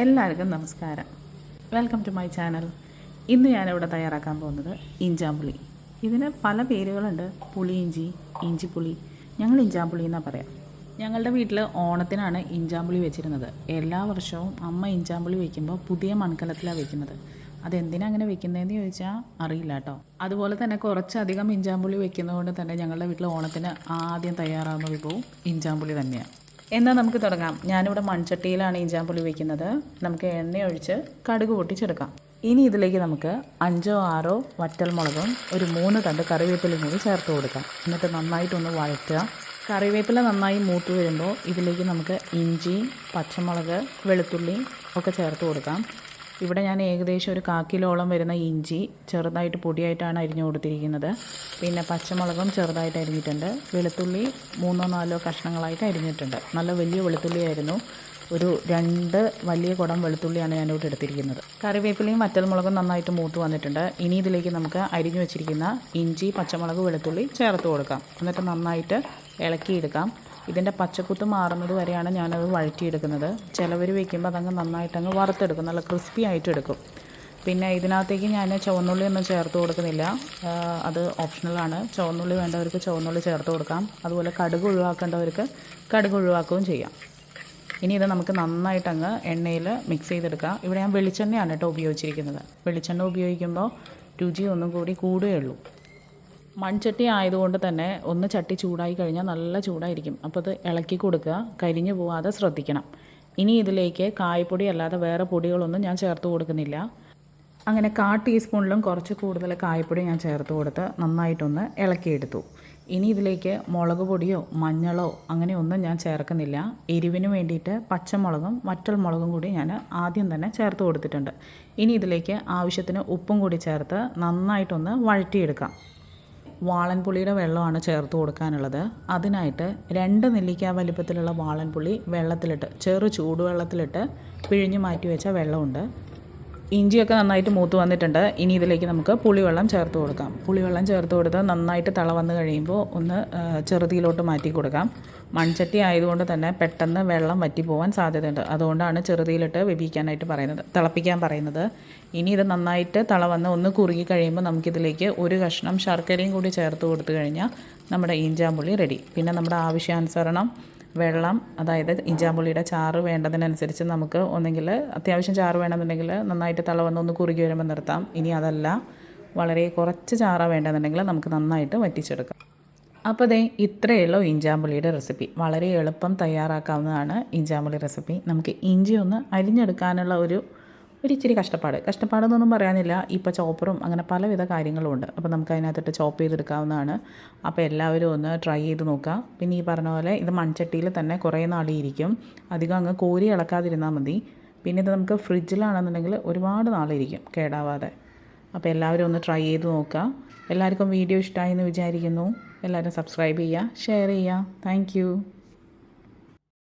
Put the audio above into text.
എല്ലാവർക്കും നമസ്കാരം. Welcome to my channel ഇന്ന് ഞാനിവിടെ തയ്യാറാക്കാൻ പോകുന്നത് ഇഞ്ചാമ്പുളി. ഇതിന് പല പേരുകളുണ്ട്. പുളിയിഞ്ചി ഇഞ്ചിപ്പുളി. ഞങ്ങൾ ഇഞ്ചാമ്പുളി എന്നാണ് പറയാം. ഞങ്ങളുടെ വീട്ടിൽ ഓണത്തിനാണ് ഇഞ്ചാമ്പുളി വെച്ചിരുന്നത്. എല്ലാ വർഷവും അമ്മ ഇഞ്ചാമ്പുളി വയ്ക്കുമ്പോൾ പുതിയ മൺകലത്തിലാണ് വെക്കുന്നത്. അതെന്തിനാ അങ്ങനെ വെക്കുന്നതെന്ന് ചോദിച്ചാൽ അറിയില്ല കേട്ടോ അതുപോലെ തന്നെ കുറച്ചധികം ഇഞ്ചാമ്പുളി വെക്കുന്നതുകൊണ്ട് തന്നെ ഞങ്ങളുടെ വീട്ടിൽ ഓണത്തിന് ആദ്യം തയ്യാറാകുന്ന വിഭവം ഇഞ്ചാമ്പുളി തന്നെയാണ് എന്നാൽ നമുക്ക് തുടങ്ങാം. ഞാനിവിടെ മൺചട്ടിയിലാണ് ഇഞ്ചാമ്പുളി വയ്ക്കുന്നത് നമുക്ക് എണ്ണ ഒഴിച്ച് കടുക് പൊട്ടിച്ചെടുക്കാം. ഇനി ഇതിലേക്ക് നമുക്ക് അഞ്ചോ ആറോ വറ്റൽമുളകും ഒരു മൂന്ന് തണ്ട് കറിവേപ്പിലയും കൂടി ചേർത്ത് കൊടുക്കാം. എന്നിട്ട് നന്നായിട്ടൊന്ന് വഴറ്റുക. കറിവേപ്പില നന്നായി മൂത്ത് വരുമ്പോൾ ഇതിലേക്ക് നമുക്ക് ഇഞ്ചി പച്ചമുളക് വെളുത്തുള്ളി ഒക്കെ ചേർത്ത് കൊടുക്കാം. ഇവിടെ ഞാൻ ഏകദേശം ഒരു കാക്കിലോളം വരുന്ന ഇഞ്ചി ചെറുതായിട്ട് പൊടിയായിട്ടാണ് അരിഞ്ഞു കൊടുത്തിരിക്കുന്നത്. പിന്നെ പച്ചമുളകും ചെറുതായിട്ട് അരിഞ്ഞിട്ടുണ്ട്. വെളുത്തുള്ളി മൂന്നോ നാലോ കഷ്ണങ്ങളായിട്ട് അരിഞ്ഞിട്ടുണ്ട്. നല്ല വലിയ വെളുത്തുള്ളിയായിരുന്നു. ഒരു രണ്ട് വലിയ കുടം വെളുത്തുള്ളിയാണ് ഞാനിവിടെ എടുത്തിരിക്കുന്നത്. കറിവേപ്പിലയും വറ്റൽമുളകും നന്നായിട്ട് മൂത്ത് വന്നിട്ടുണ്ട്. ഇനി ഇതിലേക്ക് നമുക്ക് അരിഞ്ഞു വെച്ചിരിക്കുന്ന ഇഞ്ചി പച്ചമുളക് വെളുത്തുള്ളി ചേർത്ത് കൊടുക്കാം. എന്നിട്ട് നന്നായിട്ട് ഇളക്കിയെടുക്കാം. ഇതിന്റെ പച്ചക്കുത്ത് മാറുന്നത് വരെയാണ് ഞാനത് വഴറ്റിയെടുക്കുന്നത്. ചിലവർ വയ്ക്കുമ്പോൾ അതങ്ങ് നന്നായിട്ടങ്ങ് വറുത്തെടുക്കും. നല്ല ക്രിസ്പി ആയിട്ട് എടുക്കും പിന്നെ ഇതിനകത്തേക്ക് ഞാൻ ചുവന്നുള്ളി ഒന്നും ചേർത്ത് കൊടുക്കുന്നില്ല. അത് ഓപ്ഷണലാണ് ചുവന്നുള്ളി വേണ്ടവർക്ക് ചുവന്നുള്ളി ചേർത്ത് കൊടുക്കാം. അതുപോലെ കടുക് ഒഴിവാക്കേണ്ടവർക്ക് കടുക് ഒഴിവാക്കുകയും ചെയ്യാം. ഇനി ഇത് നമുക്ക് നന്നായിട്ടങ്ങ് എണ്ണയിൽ മിക്സ് ചെയ്തെടുക്കാം. ഇവിടെ ഞാൻ വെളിച്ചെണ്ണയാണ് കേട്ടോ ഉപയോഗിച്ചിരിക്കുന്നത്. വെളിച്ചെണ്ണ ഉപയോഗിക്കുമ്പോൾ രുചി ഒന്നും കൂടി കൂടുകയുള്ളൂ. മൺചട്ടി ആയതുകൊണ്ട് തന്നെ ഒന്ന് ചട്ടി ചൂടായി കഴിഞ്ഞാൽ നല്ല ചൂടായിരിക്കും. അപ്പോൾ അത് ഇളക്കി കൊടുക്കുക കരിഞ്ഞു പോവാതെ ശ്രദ്ധിക്കണം. ഇനി ഇതിലേക്ക് കായപ്പൊടി അല്ലാതെ വേറെ പൊടികളൊന്നും ഞാൻ ചേർത്ത് കൊടുക്കുന്നില്ല. അങ്ങനെ കാ ടീസ്പൂണിലും കുറച്ച് കൂടുതൽ കായപ്പൊടി ഞാൻ ചേർത്ത് കൊടുത്ത് നന്നായിട്ടൊന്ന് ഇളക്കിയെടുത്തു. ഇനി ഇതിലേക്ക് മുളക് പൊടിയോ മഞ്ഞളോ അങ്ങനെയൊന്നും ഞാൻ ചേർക്കുന്നില്ല. എരിവിന് വേണ്ടിയിട്ട് പച്ചമുളകും വറ്റൽമുളകും കൂടി ഞാൻ ആദ്യം തന്നെ ചേർത്ത് കൊടുത്തിട്ടുണ്ട്. ഇനി ഇതിലേക്ക് ആവശ്യത്തിന് ഉപ്പും കൂടി ചേർത്ത് നന്നായിട്ടൊന്ന് വഴറ്റിയെടുക്കാം. വാളൻപുളിയുടെ വെള്ളമാണ് ചേർത്ത് കൊടുക്കാനുള്ളത്. അതിനായിട്ട് രണ്ട് നെല്ലിക്ക വലിപ്പത്തിലുള്ള വാളൻപുളി വെള്ളത്തിലിട്ട് ചെറു ചൂടുവെള്ളത്തിലിട്ട് പിഴിഞ്ഞു മാറ്റി വെച്ച വെള്ളമുണ്ട്. ഇഞ്ചിയൊക്കെ നന്നായിട്ട് മൂത്ത് വന്നിട്ടുണ്ട്. ഇനി ഇതിലേക്ക് നമുക്ക് പുളിവെള്ളം ചേർത്ത് കൊടുക്കാം. പുളിവെള്ളം ചേർത്ത് കൊടുത്ത് നന്നായിട്ട് തള വന്ന് കഴിയുമ്പോൾ ഒന്ന് ചെറുതിയിലോട്ട് മാറ്റി കൊടുക്കാം. മൺചട്ടി ആയതുകൊണ്ട് തന്നെ പെട്ടെന്ന് വെള്ളം വറ്റി പോകാൻ സാധ്യതയുണ്ട്. അതുകൊണ്ടാണ് ചെറുതിയിലിട്ട് വെപ്പിക്കാനായിട്ട് പറയുന്നത് തിളപ്പിക്കാൻ പറയുന്നത്. ഇനി ഇത് നന്നായിട്ട് തള വന്ന് ഒന്ന് കുറുകി കഴിയുമ്പോൾ നമുക്കിതിലേക്ക് ഒരു കഷ്ണം ശർക്കരയും കൂടി ചേർത്ത് കൊടുത്തു കഴിഞ്ഞാൽ നമ്മുടെ ഈഞ്ചാമ്പുളി റെഡി. പിന്നെ നമ്മുടെ ആവശ്യാനുസരണം വെള്ളം അതായത് ഇഞ്ചാമ്പുള്ളിയുടെ ചാറ് വേണ്ടതിനനുസരിച്ച് നമുക്ക് ഒന്നെങ്കിൽ അത്യാവശ്യം ചാറ് വേണമെന്നുണ്ടെങ്കിൽ നന്നായിട്ട് തളവന്ന് ഒന്ന് കുറുകി വരുമ്പോൾ നിർത്താം. ഇനി അതല്ല വളരെ കുറച്ച് ചാറ വേണ്ടതെന്നുണ്ടെങ്കിൽ നമുക്ക് നന്നായിട്ട് വറ്റിച്ചെടുക്കാം. അപ്പോൾ ദേ ഇത്രയേ ഉള്ളൂ ഇഞ്ചാമ്പുള്ളിയുടെ റെസിപ്പി. വളരെ എളുപ്പം തയ്യാറാക്കാവുന്നതാണ് ഇഞ്ചാമ്പുള്ളി റെസിപ്പി. നമുക്ക് ഇഞ്ചി ഒന്ന് അരിഞ്ഞെടുക്കാനുള്ള ഒരു ഒരു ഇച്ചിരി കഷ്ടപ്പാട്. കഷ്ടപ്പാടെന്നൊന്നും പറയാനില്ല. ഇപ്പോൾ ചോപ്പറും അങ്ങനെ പലവിധ കാര്യങ്ങളും ഉണ്ട് അപ്പോൾ നമുക്ക് അതിനകത്തിട്ട് ചോപ്പ് ചെയ്തെടുക്കാവുന്നതാണ്. അപ്പോൾ എല്ലാവരും ഒന്ന് ട്രൈ ചെയ്ത് നോക്കുക പിന്നെ ഈ പറഞ്ഞ പോലെ ഇത് മൺചട്ടിയിൽ തന്നെ കുറേ നാളിരിക്കും. അധികം അങ്ങ് കോരി ഇളക്കാതിരുന്നാൽ മതി. പിന്നെ ഇത് നമുക്ക് ഫ്രിഡ്ജിലാണെന്നുണ്ടെങ്കിൽ ഒരുപാട് നാളിരിക്കും കേടാവാതെ. അപ്പോൾ എല്ലാവരും ഒന്ന് ട്രൈ ചെയ്ത് നോക്കുക എല്ലാവർക്കും വീഡിയോ ഇഷ്ടമായി എന്ന് വിചാരിക്കുന്നു. എല്ലാവരും സബ്സ്ക്രൈബ് ചെയ്യുക ഷെയർ ചെയ്യുക താങ്ക്